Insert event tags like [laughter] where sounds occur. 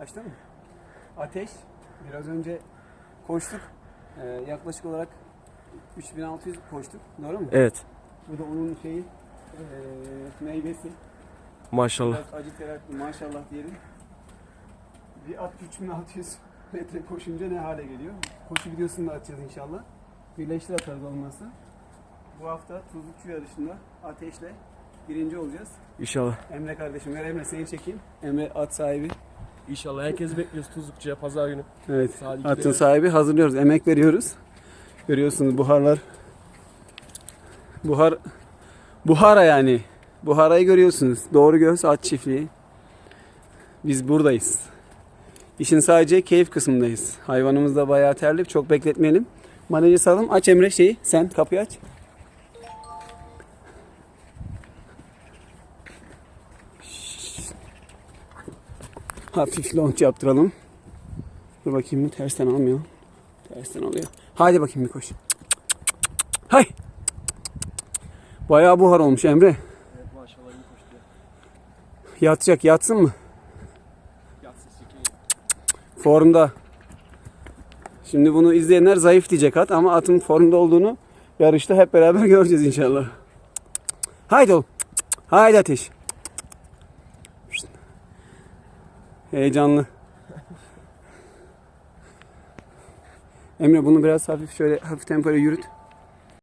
Açtın mı? Ateş. Biraz önce koştuk. Ee, yaklaşık olarak 3600 koştuk. Doğru mu? Evet. Bu da onun şeyi ee, meyvesi. Maşallah. Biraz acı teraklı maşallah diyelim. Bir at 3600 metre koşunca ne hale geliyor? Koşu videosunu da atacağız inşallah. Birleştir atarız olmazsa. Bu hafta tuzlukçu yarışında ateşle birinci olacağız. İnşallah. Emre kardeşim ver Emre seni çekeyim. Emre at sahibi. İnşallah herkes bekliyoruz Tuzlukçu'ya pazar günü. Evet. Atın sahibi hazırlıyoruz. Emek veriyoruz. Görüyorsunuz buharlar. Buhar Buhara yani. Buhara'yı görüyorsunuz. Doğru göz at çiftliği. Biz buradayız. İşin sadece keyif kısmındayız. Hayvanımız da bayağı terli. Çok bekletmeyelim. Maneci salım. Aç Emre şeyi. Sen kapıyı aç. Hafif launch yaptıralım. Dur bakayım mı? Tersten almıyor. Tersten alıyor. Hadi bakayım bir koş. Hay. Bayağı buhar olmuş Emre. Evet maşallah iyi koştu ya. Yatacak yatsın mı? Yatsız çekeyim. Formda. Şimdi bunu izleyenler zayıf diyecek at ama atın formda olduğunu yarışta hep beraber [laughs] göreceğiz inşallah. Haydi oğlum. Haydi ateş. Heyecanlı. Emre bunu biraz hafif şöyle hafif tempoyla yürüt.